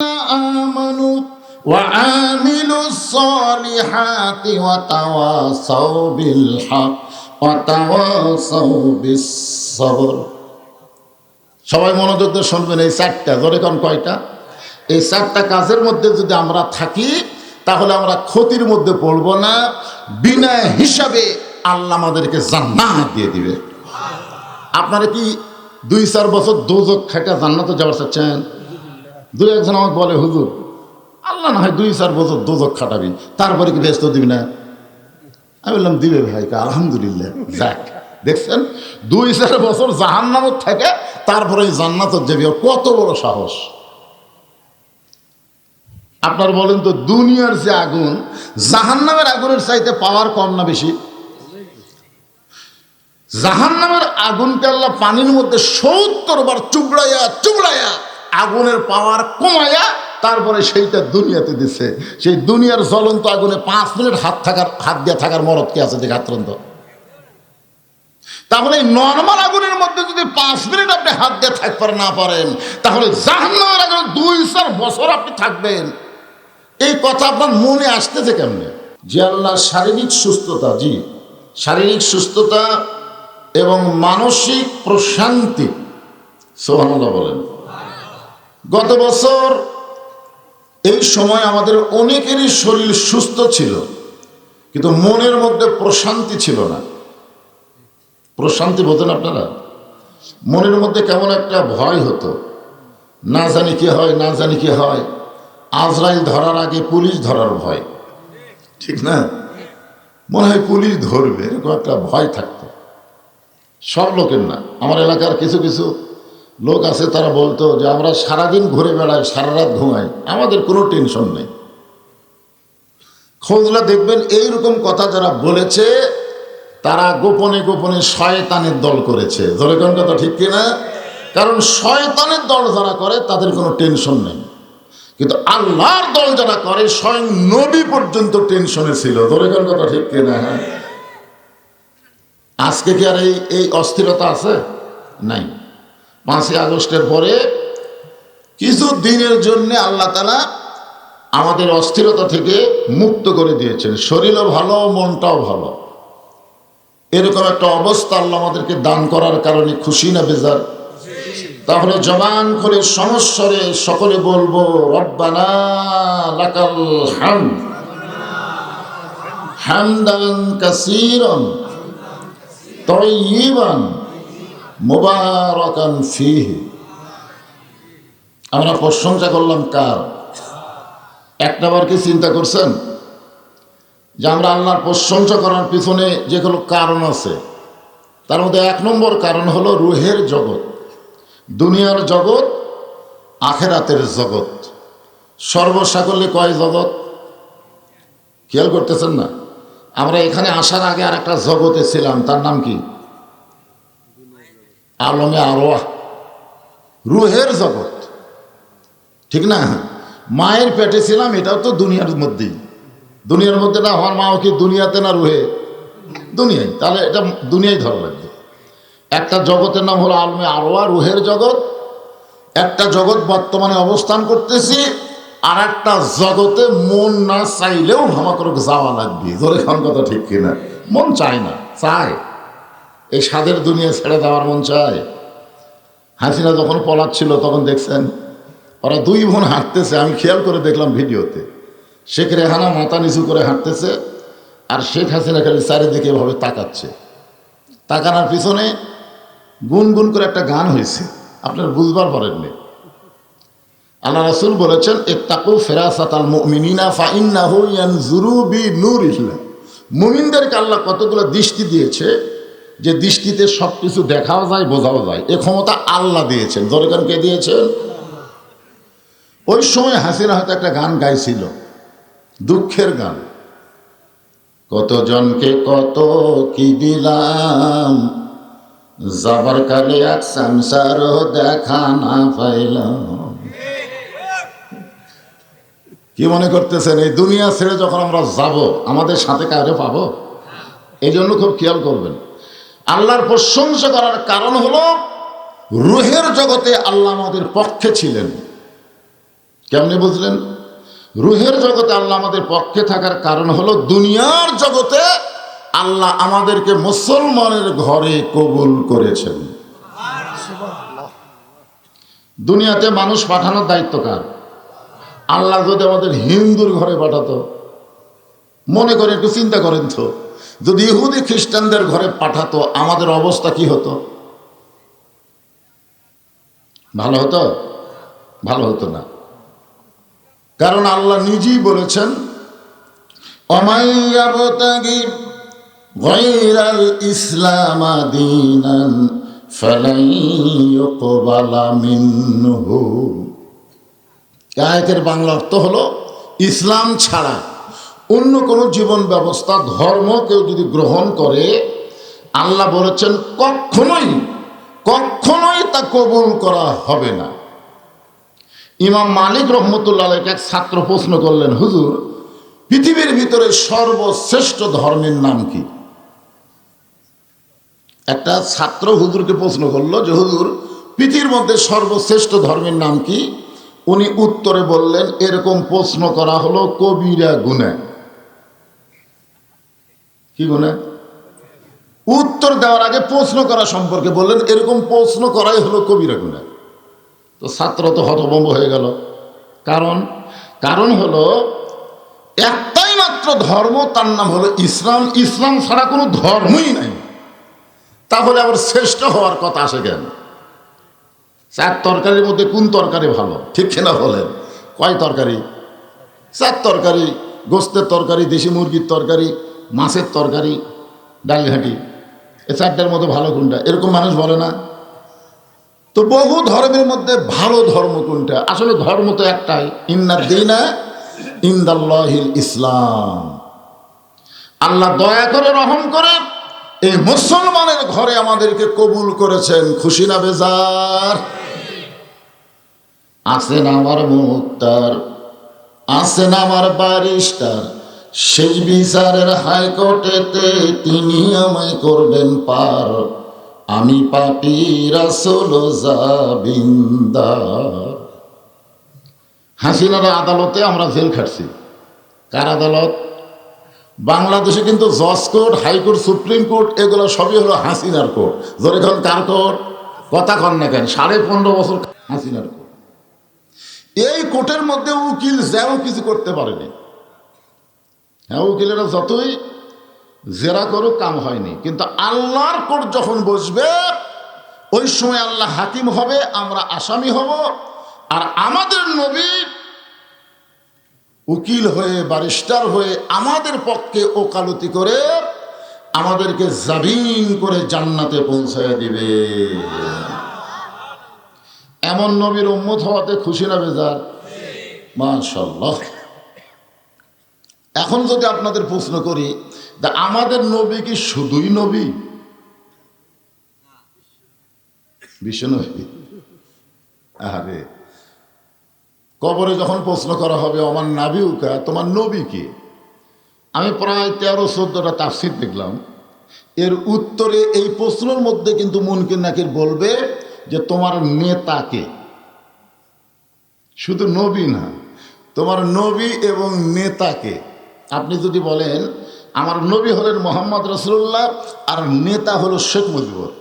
آمنوا وعاملوا الصالحات وتواصوا بالحق وتواصوا بالصبر সবাই মনোযোগ দিয়ে শুনবেন এই চারটা ধরে কোন কয়টা এই চারটা কাজের মধ্যে যদি আমরা থাকি তাহলে আমরা ক্ষতির মধ্যে পড়ব না বিনা হিসাবে আল্লাহ আমাদেরকে জান্নাত দিয়ে দিবে আপনারা কি দুই চার বছর দোজক খাইটা জান্নাতে যাওয়ার চাচ্ছেন দুই একজন আমাকে বলে, হুজুর, আল্লাহ না হয় দুই, চার বছর দোজক খাটাবি, তারপরে কি ব্যস্ত দিবি না? আমি বললাম, দিবে ভাই আলহামদুলিল্লাহ, যাক, দেখছেন? দুই, চার বছর জাহান্নামত থাকে তারপরে জান্নাতত যাবি কত বড় সাহস। আপনার বলেন তো, দুনিয়ার যে আগুন, জাহান্নামের আগুনের চাইতে পাওয়ার কম না বেশি? জাহান্নামের আগুনকে আল্লাহ পানির মধ্যে সত্তর বার চুবড়াইয়া চুবড়াইয়া আগুনের পাওয়ার কমাইয়া তারপরে সেইটা দুনিয়াতে দিছে। সেই দুনিয়ার জ্বলন্ত আগুনে পাঁচ মিনিট হাত থাকার হাত দিয়ে থাকার মরদ কে আছে দেখে আক্রান্ত তাহলে এই নর্মাল আগুনের মধ্যে যদি পাঁচ মিনিট আপনি হাত দিয়ে থাকতে না পারেন, তাহলে জাহান্নামের আগুনে দুই চার বছর আপনি থাকবেন। এই কথা আপনার মনে আসতেছে কেমনে? যে আল্লাহ, শারীরিক সুস্থতা, জি। শারীরিক সুস্থতা এবং মানসিক প্রশান্তি। সোহানুল্লাহ বলেন। গত বছর এই সময় আমাদের অনেকেরই শরীর সুস্থ ছিল, কিন্তু মনের মধ্যে প্রশান্তি ছিল না। প্রশান্তি বোঝেন আপনারা? মনের মধ্যে কেমন একটা ভয় হতো। না জানি কি হয়, না জানি কি হয়। আজরাইল ধরার আগে পুলিশ ধরার ভয়। ঠিক না? মনে হয় পুলিশ ধরবে, এরকম একটা ভয় থাকতো। সব লোকের না, আমার এলাকার কিছু কিছু লোক আছে, তারা বলতো যে আমরা সারাদিন ঘুরে বেড়াই, সারা রাত ঘুমাই। আমাদের কোনো টেনশন নেই। খোঁজলা দেখবেন, এইরকম কথা যারা বলেছে, তারা গোপনে গোপনে শয়তানের দল করেছে। ধরে কোন কথা ঠিক কিনা কারণ শয়তানের দল যারা করে, তাদের কোনো টেনশন নেই। কিন্তু আল্লাহর দল যারা করে, স্বয়ং নবী পর্যন্ত টেনশনে ছিল। ধরে কোন কথা ঠিক কিনা হ্যাঁ। আজকে কি আর এই এই অস্থিরতা আছে? নাই। পাঁচই আগস্টের পরে কিছু দিনের জন্য আল্লাহ তালা আমাদের অস্থিরতা থেকে মুক্ত করে দিয়েছেন। শরীরও ভালো, মনটাও ভালো। এরকম একটা অবস্থা আল্লাহ আমাদেরকে দান করার কারণে খুশি না বেজার? তাহলে জবান করে সমস্যরে সকলে বলব, রব্বানা লাকাল কাসীরান তৈবান মোবারকান ফিহ। আমরা প্রশংসা করলাম কার? একটাবার কি চিন্তা করছেন? যে আমরা আল্লাহর প্রশংসা করার পিছনে যেগুলো কারণ আছে। তার মধ্যে এক নম্বর কারণ হলো রুহের জগৎ। দুনিয়ার জগৎ, আখেরাতের জগৎ। সর্বসাকল্যে কয় জগৎ? খেয়াল করতেছেন না? আমরা এখানে আসার আগে আর একটা জগতে ছিলাম, তার নাম কি? আলমে আরোয়া। রুহের জগৎ। ঠিক না? মায়ের পেটে ছিলাম, এটাও তো দুনিয়ার মধ্যেই। দুনিয়ার মধ্যে না আমার মাও কি দুনিয়াতে না রুহে? দুনিয়ায়। তাহলে এটা দুনিয়ায় ধরা লাগবে। একটা জগতের নাম হলো আলমে আরোয়া, রুহের জগৎ। একটা জগৎ বর্তমানে অবস্থান করতেছি আর একটা জগতে মন না চাইলেও আমাকে যাওয়া লাগবে। ধরে খান কথা ঠিক কিনা? মন চায় না, চায়। এই স্বাদের দুনিয়া ছেড়ে দেওয়ার মন চায়? হাসিনা যখন পলাচ্ছিল তখন দেখছেন ওরা দুই বোন হাঁটতেছে। আমি খেয়াল করে দেখলাম ভিডিওতে। শেখ রেহানা মাথা নিচু করে হাঁটতেছে আর শেখ হাসিনা খালি চারিদিকে এভাবে তাকাচ্ছে। তাকানোর পিছনে গুনগুন করে একটা গান হয়েছে। আপনার বুঝবার পারেননি আল্লাহ রাসুল বলেছেন এ এত্তাকু ফেরাসাত আল মুমিনিনা ফাইন্নাহু ইয়ানজুরু বি নূরিল্লাহ মুমিনদেরকে আল্লাহ কতগুলো দৃষ্টি দিয়েছে যে দৃষ্টিতে সব কিছু দেখাও যায়, বোঝাও যায়। এ ক্ষমতা আল্লাহ দিয়েছেন। দরকার কে দিয়েছেন? ওই সময় হাসিনা হয়তো একটা গান গাইছিল। দুঃখের গান। কতজনকে কত কি দিলাম? যাবার কালে এক সংসারও দেখা না পাইলাম। কি মনে করতেছেন, এই দুনিয়া ছেড়ে যখন আমরা যাব, আমাদের সাথে কারে পাবো? এই জন্য খুব খেয়াল করবেন। আল্লাহর প্রশংসা করার কারণ হলো রুহের জগতে আল্লাহ আমাদের পক্ষে ছিলেন। কেমনি বুঝলেন? রুহের জগতে আল্লাহ আমাদের পক্ষে থাকার কারণ হলো দুনিয়ার জগতে আল্লাহ আমাদেরকে মুসলমানের ঘরে কবুল করেছেন। দুনিয়াতে মানুষ পাঠানোর দায়িত্ব কার? আল্লাহ যদি আমাদের হিন্দুর ঘরে পাঠাতো, মনে করে একটু চিন্তা করেন তো। যদি ইহুদি খ্রিস্টানদের ঘরে পাঠাতো, আমাদের অবস্থা কি হতো? ভালো হতো? ভালো হতো না। কারণ আল্লাহ নিজেই বলেছেন বাংলা অর্থ হলো, ইসলাম ছাড়া অন্য কোনো জীবন ব্যবস্থা, ধর্ম কেউ যদি গ্রহণ করে, আল্লাহ বলেছেন, কখনোই কখনোই তা কবুল করা হবে না। ইমাম মালিক রহমতুল্লাহ এক ছাত্র প্রশ্ন করলেন, হুজুর, পৃথিবীর ভিতরে সর্বশ্রেষ্ঠ ধর্মের নাম কি? একটা ছাত্র হুজুরকে প্রশ্ন করল যে, হুজুর, পৃথিবীর মধ্যে সর্বশ্রেষ্ঠ ধর্মের নাম কি? উনি উত্তরে বললেন, এরকম প্রশ্ন করা হলো কবিরা গুণা। কি গুণা? উত্তর দেওয়ার আগে প্রশ্ন করা সম্পর্কে বললেন, এরকম প্রশ্ন করাই হলো কবিরা গুণা। তো ছাত্র তো হতভম্ব হয়ে গেল। কারণ কারণ হলো, একটাই মাত্র ধর্ম, তার নাম হলো ইসলাম। ইসলাম ছাড়া কোনো ধর্মই নাই। তাহলে আবার শ্রেষ্ঠ হওয়ার কথা আসে কেন? চার তরকারির মধ্যে কোন তরকারি ভালো? ঠিক কিনা বলেন? কয় তরকারি? চার তরকারি, গোস্তের তরকারি, দেশি মুরগির তরকারি মাছের তরকারি, ডালঘাটি, এ চারটার মতো ভালো কোনটা? এরকম মানুষ বলে না। তো বহু ধর্মের মধ্যে ভালো ধর্ম কোনটা? আসলে ধর্ম তো একটাই। ইন্না দিনা ইন্দাল্লাহিল ইসলাম। আল্লাহ দয়া করে রহম করে এই মুসলমানের ঘরে আমাদেরকে কবুল করেছেন। খুশি না বেজার? আছেন আমার মুক্তার আছেন আমার বারিস্টার শেষ বিচারের হাইকোর্টেতে তিনি আমায় করবেন পার। আমি পাপি রাসুল হাসিনার আদালতে আমরা জেল খাটছি। কার আদালত? বাংলাদেশে কিন্তু জজ কোর্ট, হাইকোর্ট, সুপ্রিম কোর্ট, এগুলো সবই হলো হাসিনার কোর্ট। ধরে এখন কার কোর্ট? কথা কন না কেন, সাড়ে পনেরো বছর হাসিনার কোর্ট। এই কোর্টের মধ্যে উকিল যেও কিছু করতে পারেনি। হ্যাঁ উকিলেরা যতই জেরা করুক, কাম হয়নি। কিন্তু আল্লাহর কোর্ট যখন বসবে, ওই সময় আল্লাহ হাকিম হবে, আমরা আসামি হব। আর আমাদের নবী উকিল হয়ে বারিস্টার হয়ে আমাদের পক্ষে ওকালতি করে আমাদেরকে জাবিন করে জান্নাতে পৌঁছায় দিবে। এমন নবীর উম্মত হওয়াতে খুশি না বেজার? মাশাল্লাহ এখন যদি আপনাদের প্রশ্ন করি, তা আমাদের নবী কি শুধুই নবী? বিশ্ব নবী। আরে, কবরে যখন প্রশ্ন করা হবে আমার নাবিউকা, তোমার নবী কে? আমি প্রায় তেরো, চোদ্দটা তাফসির দেখলাম। এর উত্তরে এই প্রশ্নের মধ্যে কিন্তু মুনকির নাকির বলবে যে, তোমার নেতাকে শুধু নবী না, তোমার নবী এবং নেতাকে আপনি যদি বলেন, আমার নবী হলেন মোহাম্মদ রসুল্লাহ আর নেতা হলো শেখ মুজিবুর।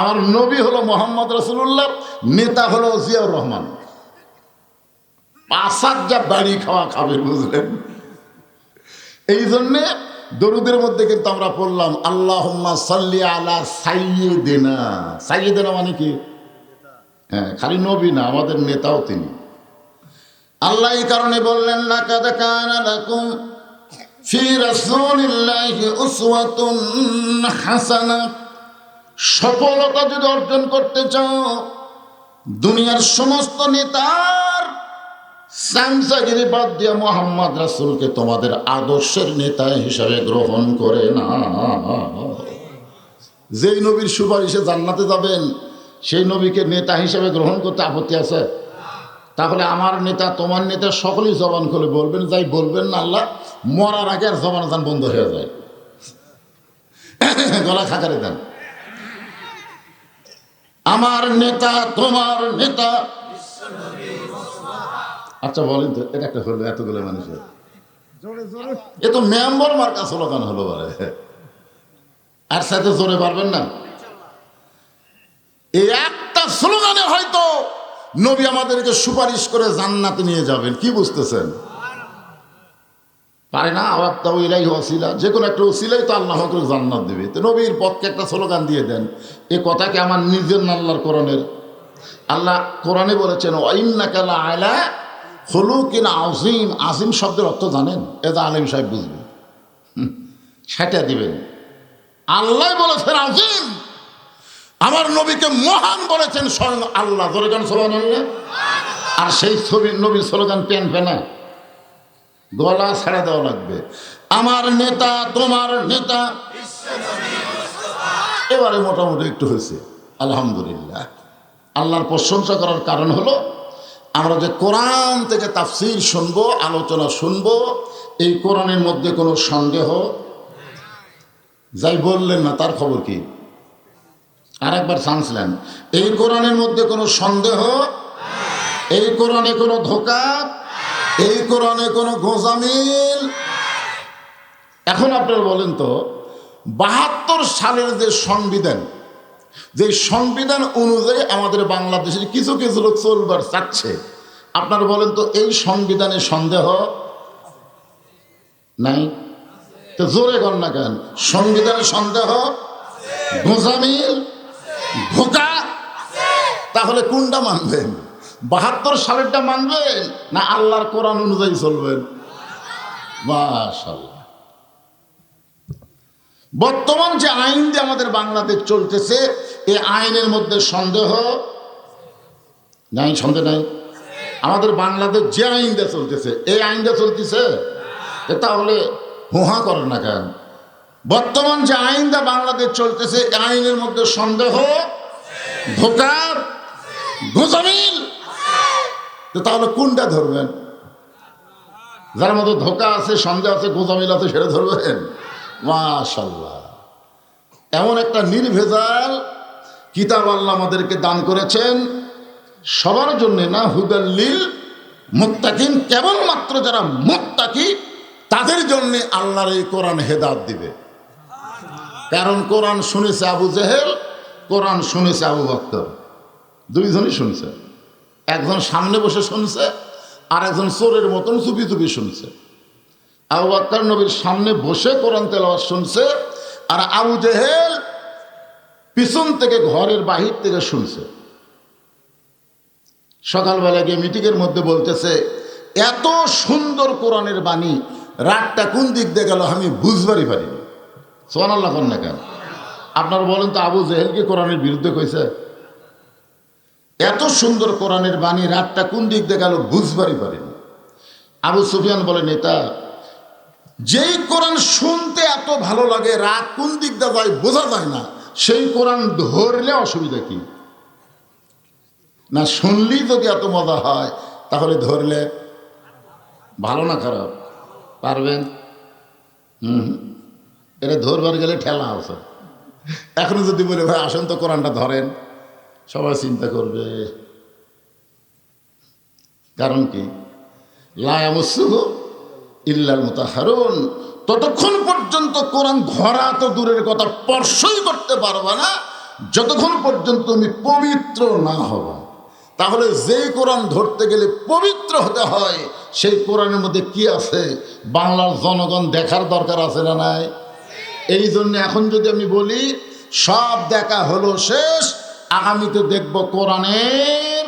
আমার নবী হলো মোহাম্মদ রসুল্লাহ নেতা হলো জিয়াউর রহমান। পাঁচাত যা বাড়ি খাওয়া খাবে, বুঝলেন? এই জন্যে দরুদের মধ্যে কিন্তু আমরা পড়লাম আল্লাহ সাল্লি আলা সাইয়েদেনা সাইয়েদেনা মানে কি? হ্যাঁ খালি নবী না, আমাদের নেতাও তিনি। আল্লাহ এই কারণে বললেন, লাকাদ কানা লাকুম ফি রাসূলিল্লাহি উসওয়াতুন হাসানা। সফলতা যদি অর্জন করতে চাও, দুনিয়ার সমস্ত নেতার সামসাগিরি বাদ দিয়ে মোহাম্মদ রাসুলকে তোমাদের আদর্শের নেতা হিসাবে গ্রহণ করে না। যেই নবীর সুপারিশে জান্নাতে যাবেন, সেই নবীকে নেতা হিসাবে গ্রহণ করতে আপত্তি আছে? তাহলে আমার নেতা, তোমার নেতা সকলেই জবান খুলে বলবেন, যাই বলবেন না আল্লাহ, মরার আগে আর জবান জান বন্ধ হয়ে যায়। গলা খাকারে দেন। আমার নেতা, তোমার নেতা। আচ্ছা বলেন তো, এটা একটা হলো, এতগুলো মানুষের। এ তো মেম্বর মার্কা স্লোগান হলো বলে। আর সাথে জোরে পারবেন না? এই একটা স্লোগানে হয়তো নবী আমাদেরকে সুপারিশ করে জান্নাতে নিয়ে যাবেন, কি বুঝতেছেন? পারে না? আবার তাও এরাই ওসিলা যে কোনো একটা ওসিলাই তো আল্লাহ করে জান্নাত দেবে। তো নবীর পথকে একটা স্লোগান দিয়ে দেন, এ কথাকে আমার নিজের আল্লাহর কোরআনের? আল্লাহ কোরআনে বলেছেন ওয়াইন্নাকালা আয়লা হলু কিনা আজিম আজিম শব্দের অর্থ জানেন? এটা আলিম সাহেব বুঝবে। সেটা দিবেন। আল্লাহ বলেছেন আজিম আমার নবীকে মহান বলেছেন স্বয়ং আল্লাহ। ধরে কেন স্লোগান আর সেই ছবি নবীর স্লোগান প্যান প্যানা গলা ছেড়ে দেওয়া লাগবে। আমার নেতা, তোমার নেতা। এবারে মোটামুটি একটু হয়েছে। আলহামদুলিল্লাহ। আল্লাহর প্রশংসা করার কারণ হলো, আমরা যে কোরআন থেকে তাফসির শুনব, আলোচনা শুনব, এই কোরআনের মধ্যে কোনো সন্দেহ? যাই বললেন না, তার খবর কি? আর একবার চান্স নেন। এই কোরআনের মধ্যে কোনো সন্দেহ? এই কোরআনে কোনো ধোকা? এই কোরআনে কোনো গোজামিল? এখন আপনারা বলেন তো, বাহাত্তর সালের যে সংবিধান যে সংবিধান অনুযায়ী আমাদের বাংলাদেশের কিছু কিছু লোক চলবার চাচ্ছে, আপনারা বলেন তো এই সংবিধানে সন্দেহ? নাই? তো জোরে কর না কেন? সংবিধানে সন্দেহ? গোজামিল? ধোকা তাহলে কোনটা মানবেন? বাহাত্তর সালেরটা মানবেন না আল্লাহর কোরআন অনুযায়ী চলবেন? বর্তমান যে আইন দিয়ে আমাদের বাংলাদেশ চলতেছে, এই আইনের মধ্যে সন্দেহ? নাই সন্দেহ নাই? আমাদের বাংলাদেশ যে আইন দিয়ে চলতেছে, এই আইন দিয়ে চলতেছে? তাহলে হুহা করে না কেন? বর্তমান যে আইনটা বাংলাদেশ চলতেছে আইনের মধ্যে সন্দেহ ধোকা গোজামিল। তাহলে কোনটা ধরবেন? যার মধ্যে ধোকা আছে, সন্দেহ আছে, গোজামিল আছে, সেটা ধরবেন? মাশাল্লাহ এমন একটা নির্ভেজাল কিতাব আল্লাহ আমাদেরকে দান করেছেন। সবার জন্য না হুদাল্লিল মুত্তাকিন, কেবলমাত্র যারা মুত্তাকি, তাদের জন্য আল্লাহর এই কোরআন হেদাত দিবে। কারণ কোরআন শুনেছে আবু জেহেল, কোরআন শুনেছে আবু বক্তর দুইজনই শুনছে। একজন সামনে বসে শুনছে আর একজন চোরের মতন চুপি চুপি শুনছে। আবু বাক্কার নবীর সামনে বসে কোরআন তেলাওয়াত শুনছে, আর আবু জেহেল পিছন থেকে ঘরের বাহির থেকে শুনছে। সকালবেলা গিয়ে মিটিংয়ের মধ্যে বলতেছে, এত সুন্দর কোরআনের বাণী, রাতটা কোন দিক দিয়ে গেল আমি বুঝবারই পারিনি। সোহান আল্লাহ না কেন? আপনারা বলেন তো আবু জেহেল কি কোরআনের বিরুদ্ধে কইছে? এত সুন্দর কোরআনের বাণী রাতটা কোন দিক দিয়ে গেল বুঝবারই পারেনি। আবু সুফিয়ান বলেন, এটা যেই কোরআন শুনতে এত ভালো লাগে, রাত কোন দিক দিয়ে যায় বোঝা যায় না। সেই কোরআন ধরলে অসুবিধা কি? না, শুনলেই যদি এত মজা হয়, তাহলে ধরলে ভালো না খারাপ? পারবেন? হুম। এটা ধরবার গেলে ঠেলা আছে। এখন যদি বলে, ভাই, আসেন তো কোরআনটা ধরেন। সবাই চিন্তা করবে। কারণ কি? লায়ামুসুহ ইল্লাল মুতাহারুন। ততক্ষণ পর্যন্ত কোরআন ধরা তো দূরের কথা, স্পর্শই করতে পারবে না। যতক্ষণ পর্যন্ত তুমি পবিত্র না হবা। তাহলে যেই কোরআন ধরতে গেলে পবিত্র হতে হয়, সেই কোরআনের মধ্যে কি আছে? বাংলার জনগণ দেখার দরকার আছে না নাই? এই জন্য এখন যদি আমি বলি, সব দেখা হলো শেষ আগামীতে দেখব কোরআনের।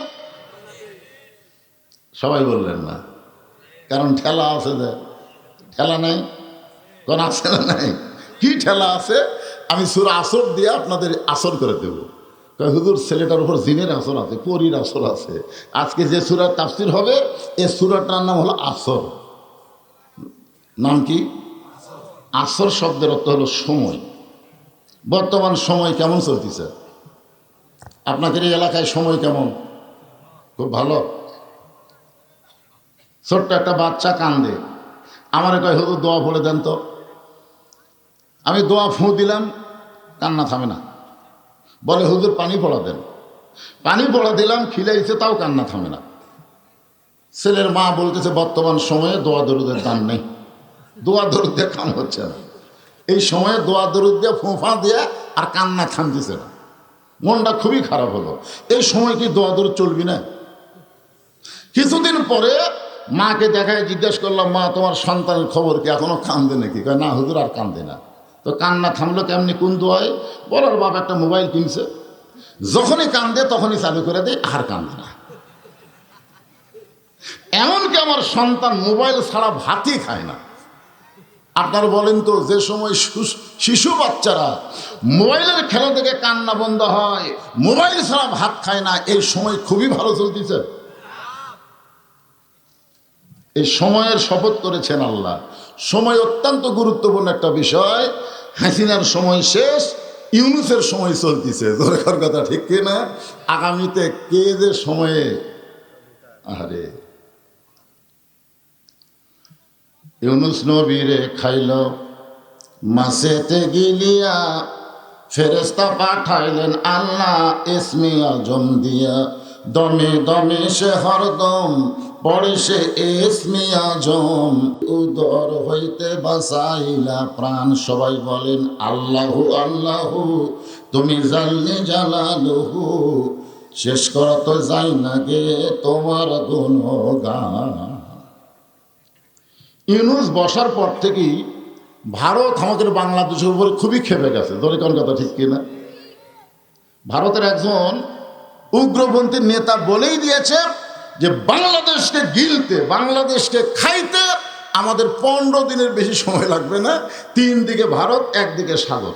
সবাই বললেন না। কারণ ঠেলা আছে যে, ঠেলা নাই? কোন আছে না নাই? কি ঠেলা আছে? আমি সুর আসর দিয়ে আপনাদের আসর করে দেব। হুজুর, ছেলেটার উপর জিনের আসর আছে, পরীর আসর আছে। আজকে যে সুরার তাফসির হবে, এ সুরাটার নাম হলো আসর। নাম কি? আসর শব্দের অর্থ হলো সময়। বর্তমান সময় কেমন চলতেছে? আপনাদের এই এলাকায় সময় কেমন? খুব ভালো। ছোট্ট একটা বাচ্চা কান্দে। আমার কয়, হুজুর, দোয়া পড়ে দেন তো। আমি দোয়া ফুঁ দিলাম, কান্না থামে না। বলে, হুজুর, পানি পড়া দেন। পানি পড়া দিলাম খিলাইছে তাও কান্না থামে না। ছেলের মা বলতেছে, বর্তমান সময়ে দোয়া দরুদের দান নেই। দোয়া দরুদ দিয়ে কাম হচ্ছে না। এই সময়ে দোয়া দরুদ দিয়ে ফোঁফা দিয়ে আর কান্না থামতেছে না। মনটা খুবই খারাপ হলো। এই সময় কি দোয়া দরুদ চলবি না? কিছুদিন পরে মাকে দেখায় জিজ্ঞেস করলাম, মা, তোমার সন্তানের খবর কি? এখনও কান্দে নাকি? কয়, না হুজুর, আর কান্দে না। তো কান্না থামলো কেমনি, কোন দোয়ায়? বলার বাপ একটা মোবাইল কিনছে। যখনই কান্দে, তখনই চালু করে দেয়, আর কান্দে না। এমনকি আমার সন্তান মোবাইল ছাড়া ভাতই খায় না। আপনারা বলেন তো, যে সময় শিশু বাচ্চারা মোবাইলের খেলা থেকে কান্না বন্ধ হয়, মোবাইল ছাড়া ভাত খায় না, এই সময় খুবই ভালো চলতেছে। এই সময়ের শপথ করেছেন আল্লাহ। সময় অত্যন্ত গুরুত্বপূর্ণ একটা বিষয়। হাসিনার সময় শেষ, ইউনুসের সময় চলতেছে। দরকার কথা ঠিক কিনা? আগামীতে কে যে সময়ে আরে ইউনুস নবীরে খাইল, মাসেতে গিলিয়া ফেরেস্তা পাঠাইলেন আল্লাহ ইসমি আজম দিয়া। দমে দমে সে হরদম, পড়ে সে ইসমি আজম। উদর হইতে বাসাইলা প্রাণ, সবাই বলেন, আল্লাহু আল্লাহু, তুমি জানলে জালালহু, শেষ করা তো যাই না গে, তোমার গুণগান। ইউনুস বসার পর থেকেই ভারত আমাদের বাংলাদেশের উপরে খুবই খেপে গেছে। ধরে কোন কথা ঠিক কিনা? ভারতের একজন উগ্রপন্থী নেতা বলেই দিয়েছে যে, বাংলাদেশকে গিলতে, বাংলাদেশকে খাইতে আমাদের পনেরো দিনের বেশি সময় লাগবে না। তিন দিকে ভারত একদিকে সাগর।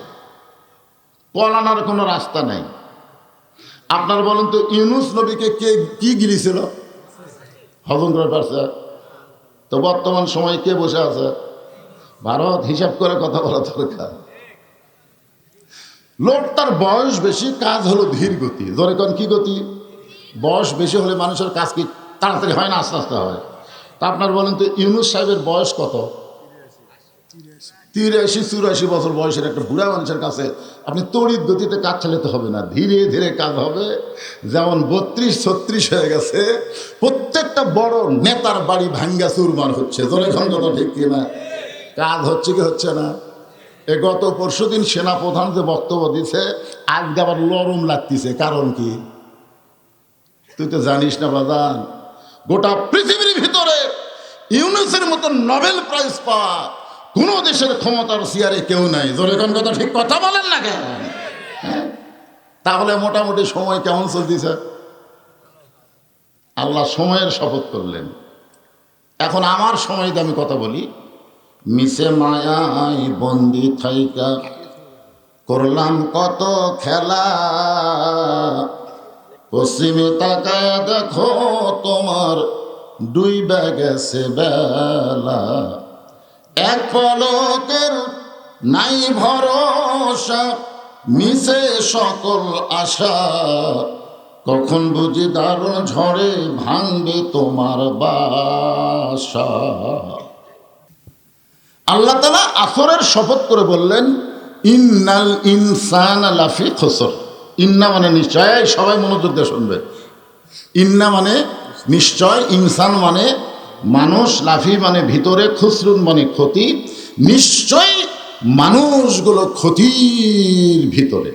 পলানোর কোনো রাস্তা নাই। আপনার বলেন তো, ইউনুস নবীকে কে, কি গিলিছিল? হজম করে পারছে? তো বর্তমান সময় কে বসে আছে? ভারত হিসাব করে কথা বলা দরকার। লোকটার বয়স বেশি, কাজ হলো ধীর গতি। ধরে কোন কি গতি? বয়স বেশি হলে মানুষের কাজ কি তাড়াতাড়ি হয় না আস্তে আস্তে হয়? তা আপনার বলেন তো, ইউনুস সাহেবের বয়স কত? তিরাশি, চুরাশি বছর বয়সের একটা বুড়া মানুষের কাছে আপনি তড়িৎ গতিতে কাজ চালাতে হবে না, ধীরে ধীরে কাজ হবে। যেমন বত্রিশ, ছত্রিশ হয়ে গেছে, প্রত্যেকটা বড় নেতার বাড়ি ভাঙ্গা চুরমার হচ্ছে। কথা ঠিক কিনা কাজ হচ্ছে কি হচ্ছে না? এ গত পরশু দিন সেনাপ্রধান যে বক্তব্য দিছে, আজকে আবার লরম লাগতেছে। কারণ কি? তুই তো জানিস না বাজান, গোটা পৃথিবীর ভিতরে ইউনুসের মতো নোবেল প্রাইজ পাওয়া কোনো দেশের ক্ষমতার সিয়ারে কেউ নাই। জোরে কথা ঠিক কথা বলেন না কেন? হ্যাঁ? তাহলে মোটামুটি সময় কেমন চলতেছে? আল্লাহ সময়ের শপথ করলেন। এখন আমার সময় দিয়ে আমি কথা বলি। মিশে মায়াই বন্দি থাইকা করলাম কত খেলা। পশ্চিমে তাকায় দেখো তোমার দুই ব্যাগ গেছে বেলা। এক পলকের নাই ভরসা, মিশে সকল আশা। কখন বুঝি দারুণ ঝড়ে ভাঙবে তোমার বাসা। আল্লাহ তালা আসরের শপথ করে বললেন, ইন্নাল ইনসান লাফি খসর। ইন্না মানে নিশ্চয় সবাই মনোযোগ দিয়ে শুনবে। ইন্না মানে নিশ্চয় ইনসান মানে মানুষ লাফি মানে ভিতরে, খুসরুন মানে ক্ষতি। নিশ্চয় মানুষগুলো ক্ষতির ভিতরে।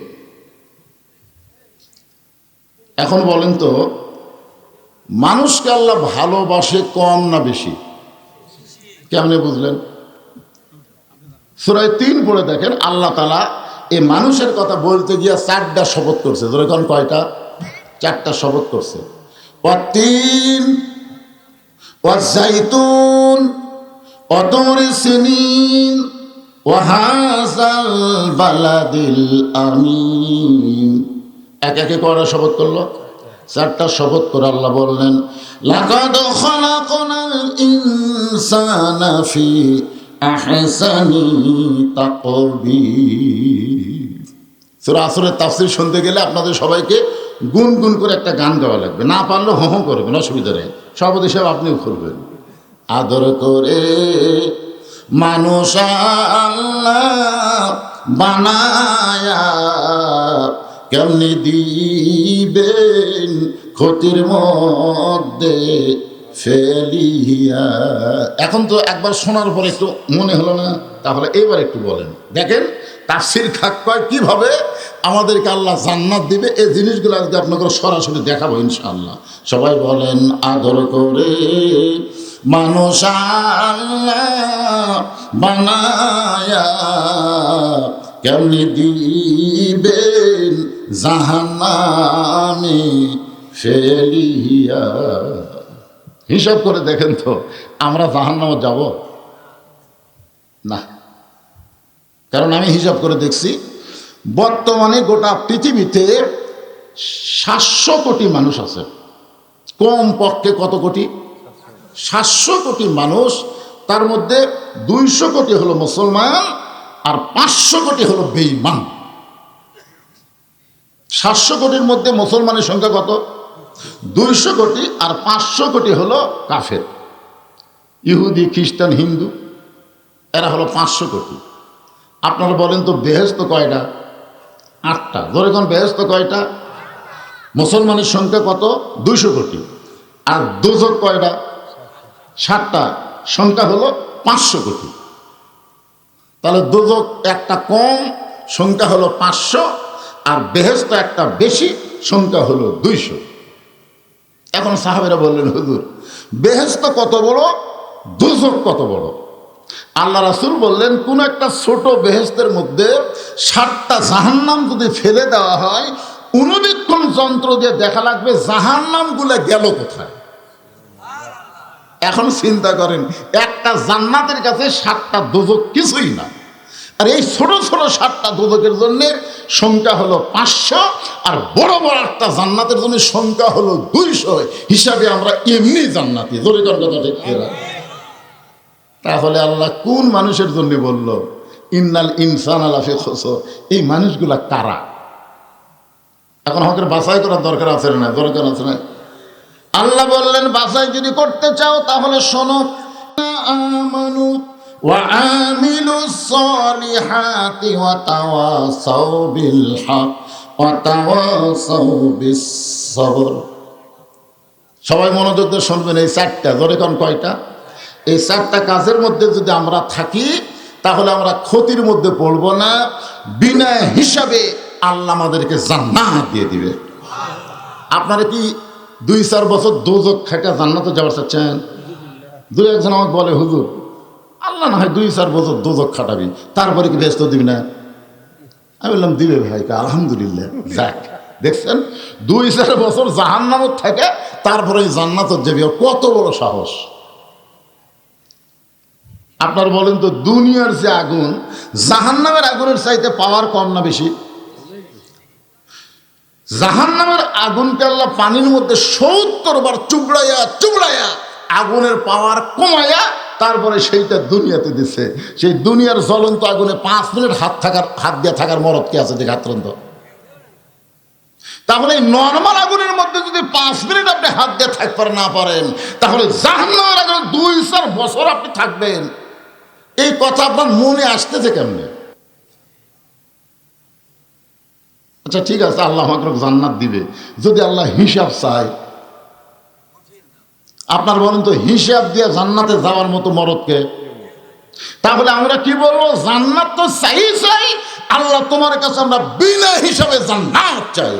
এখন বলেন তো, মানুষকে আল্লাহ ভালোবাসে কম না বেশি? কেমনে বুঝলেন? সুরায় তিন পড়ে দেখেন, আল্লাহ তালা এই মানুষের কথা বলতে গিয়ে চারটা শপথ করছে। যেরকম কয়টা? চারটা শপথ করছে। তিন ওয়াজাইতুন অতর সিনিন ওয়াহাজাল বালাদিল আমিন। এক একে করা শপথ করল? চারটা শপথ করে আল্লাহ বললেন, লাকাদ খলাকনাল ইনসানা ফি আহসানি তাকবীর সূরা আসরের তাফসীর শুনতে গেলে আপনাদের সবাইকে গুনগুন করে একটা গান গাওয়া লাগবে। না পারলে হো করবেন, অসুবিধা নেই। সভাপতি সাহেব, আপনিও করবেন। আদর করে মানুষ আল্লাহ বানায়া কেমনি দিবেন ক্ষতির মধ্যে ফেলিয়া। এখন তো একবার শোনার পর একটু মনে হলো না, তাহলে এবার একটু বলেন। দেখেন, তাফসির খাক কয় কীভাবে? আমাদেরকে আল্লাহ জান্নাত দিবে। এই জিনিসগুলো আজকে আপনাকে সরাসরি দেখাবো ইনশাআল্লাহ। সবাই বলেন, আদর করে মানুষ বানায়া কেমনি দিবেন? জাহান্নামে ফেলিয়া। হিসাব করে দেখেন তো, আমরা জাহান্নামে যাব? না। কারণ আমি হিসাব করে দেখছি বর্তমানে গোটা পৃথিবীতে সাতশো কোটি মানুষ আছে। কম পক্ষে কত কোটি? সাতশো কোটি মানুষ, তার মধ্যে দুইশো কোটি হলো মুসলমান আর পাঁচশো কোটি হলো বেঈমান। সাতশো কোটির মধ্যে মুসলমানের সংখ্যা কত? দুইশো কোটি আর পাঁচশো কোটি হলো কাফের। ইহুদি, খ্রিস্টান, হিন্দু, এরা হলো পাঁচশো কোটি। আপনারা বলেন তো বেহেস্ত কয়টা? আটটা। ধরে কোন বেহেস্ত কয়টা? মুসলমানের সংখ্যা কত? দুইশো কোটি। আর দুজক কয়টা? ষাটটা সংখ্যা হলো পাঁচশো কোটি। তাহলে দুজক একটা কম, সংখ্যা হলো পাঁচশো, আর বেহেস্ত একটা বেশি, সংখ্যা হলো দুইশো। এখন সাহাবেরা বললেন, হুজুর বেহেস্ত কত বড়? দুজক কত বড়? আল্লাহ রাসুল বললেন, কোন একটা ছোট বেহেস্তের মধ্যে ষাটটা জাহান্নাম যদি ফেলে দেওয়া হয় অনুবীক্ষণ যন্ত্র দিয়ে দেখা লাগবে জাহান্নামগুলো গেল কোথায়? এখন চিন্তা করেন, একটা জান্নাতের কাছে সাতটা দোজক কিছুই না। আর এই ছোট ছোট সাতটা দোজকের জন্য সংখ্যা হলো পাঁচশো, আর বড় বড় একটা জান্নাতের জন্য সংখ্যা হলো দুইশো। হিসাবে আমরা এমনি জান্নাতি। জোরে কোন কথা ঠিক? তাহলে আল্লাহ কোন মানুষের জন্য বলল ইন্নাল ইনসান আলাফে খোস এই মানুষগুলা কারা এখন আমাদের বাছাই করার দরকার আছে না দরকার আছে না আল্লাহ বললেন বাছাই যদি করতে চাও তাহলে শোনো আমানু وعاملوا الصالحات وتواصوا بالحق وتواصوا بالصبر সবাই মনোযোগ দিয়ে শুনবেন এই চারটা ধরে কোন কয়টা এই চারটা কাজের মধ্যে যদি আমরা থাকি, তাহলে আমরা ক্ষতির মধ্যে পড়ব না। বিনা হিসাবে আল্লাহ আমাদেরকে জান্নাত দিয়ে দিবে। আপনারা কি দুই চার বছর দুযোগ খাইটা জান্নাতে যাওয়ার চাচ্ছেন? দুই একজন আমাকে বলে, হুজুর, আল্লাহ না হয় দুই চার বছর দুযোগ খাটাবি, তারপরে কি ব্যস্ত দিবি না? আমি বললাম, দিবে ভাই আলহামদুলিল্লাহ, যাক, দেখছেন? দুই চার বছর জাহান্নামত থাকে, তারপরে জান্নাতত যাবি কত বড় সাহস। আপনার বলেন তো, দুনিয়ার যে আগুন, জাহান্নামের আগুনের চাইতে পাওয়ার কম না বেশি? জাহান্নামের আগুনকে আল্লাহ পানির মধ্যে সত্তর বার চুবড়াইয়া চুবড়াইয়া আগুনের পাওয়ার কমাইয়া তারপরে সেইটা দুনিয়াতে দিছে। সেই দুনিয়ার জ্বলন্ত আগুনে পাঁচ মিনিট হাত থাকার, হাত দিয়ে থাকার মরদ কি আছে যে হাতরন্ত তাহলে এই নর্মাল আগুনের মধ্যে যদি পাঁচ মিনিট আপনি হাত দিয়ে থাকতে না পারেন, তাহলে জাহান্নামের আগুনে দুই চার বছর আপনি থাকবেন। এই কথা আপনার মনে আসতেছে কেমনে? আচ্ছা ঠিক আছে, আল্লাহ আমাকে জান্নাত দিবে। যদি আল্লাহ হিসাব চায়, আপনার বলেন তো, হিসাব দিয়ে জান্নাতে যাওয়ার মতো মরদকে। তাহলে আমরা কি বলব, জান্নাত তো চাই চাই, আল্লাহ তোমার কাছে আমরা বিনা হিসাবে জান্নাত চাই।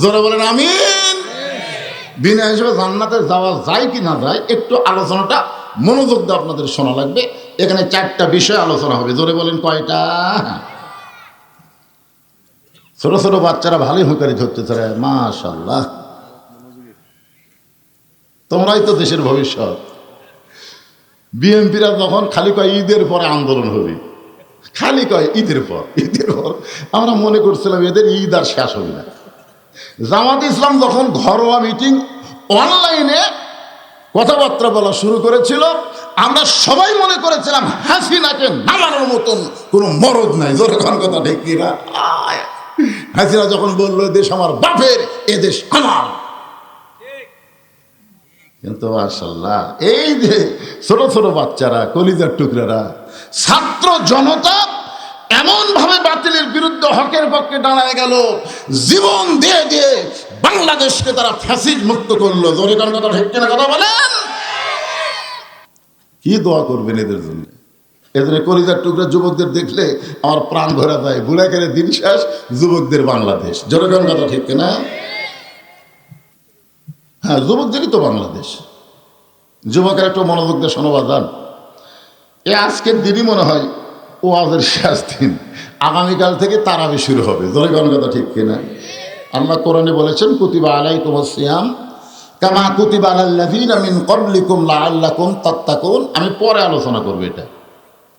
জোরে বলেন, আমিন। বিনা হিসাবে জান্নাতে যাওয়া যায় কি না যায়, একটু আলোচনাটা মনোযোগ দিয়ে আপনাদের শোনা লাগবে। এখানে চারটা বিষয় আলোচনা হবে। জোরে বলেন কয়টা? ছোট ছোট বাচ্চারা ভালোই হুঁকারি ধরতে চায় মাশাল্লাহ তোমরাই তো দেশের ভবিষ্যৎ। বিএনপিরা যখন খালি কয়, ঈদের পরে আন্দোলন হবে। খালি কয়, ঈদের পর। ঈদের পর আমরা মনে করছিলাম এদের ঈদ আর শেষ হবে না। জামাত ইসলাম যখন ঘরোয়া মিটিং অনলাইনে কথাবার্তা বলা শুরু করেছিল আমরা সবাই মনে করেছিলাম হাসিনাকে নামানোর মতন কোনো মরদ নাই। জোরে কোন কথা ঠিক কিনা হাসিনা যখন বলল, দেশ আমার বাপের, এ দেশ আমার। কিন্তু মাশাল্লাহ এই যে ছোট ছোট বাচ্চারা, কলিজার টুকরারা, ছাত্র জনতা এমন ভাবে বাতিলের বিরুদ্ধে হকের পক্ষে দাঁড়ায় গেল, জীবন দিয়ে দিয়ে বাংলাদেশকে তারা ফ্যাসিড মুক্ত করল। জোরে কথা ঠিক কিনা কথা বলেন। কি দোয়া করবেন এদের জন্য? এদের কলিজার টুকরা যুবকদের দেখলে আমার প্রাণ ভরা যায়। বুড়াকের দিন শেষ, যুবকদের বাংলাদেশ। কোন কথা ঠিক কিনা? হ্যাঁ যুবকদেরই তো বাংলাদেশ। যুবকের একটু মনোযোগ দিয়ে শোনবা এ আজকের দিনই মনে হয় ও আমাদের শেষ দিন। আগামীকাল থেকে তারাবি শুরু হবে। জনগণ কথা ঠিক কিনা? আল্লাহ কোরআনে বলেছেন, কুতিবা আলাইকুম সিয়াম। কামা কুতিবা আল্লাহ মিন কবলিকুম লা আল্লাহ তাত্তাকুন। আমি পরে আলোচনা করব এটা।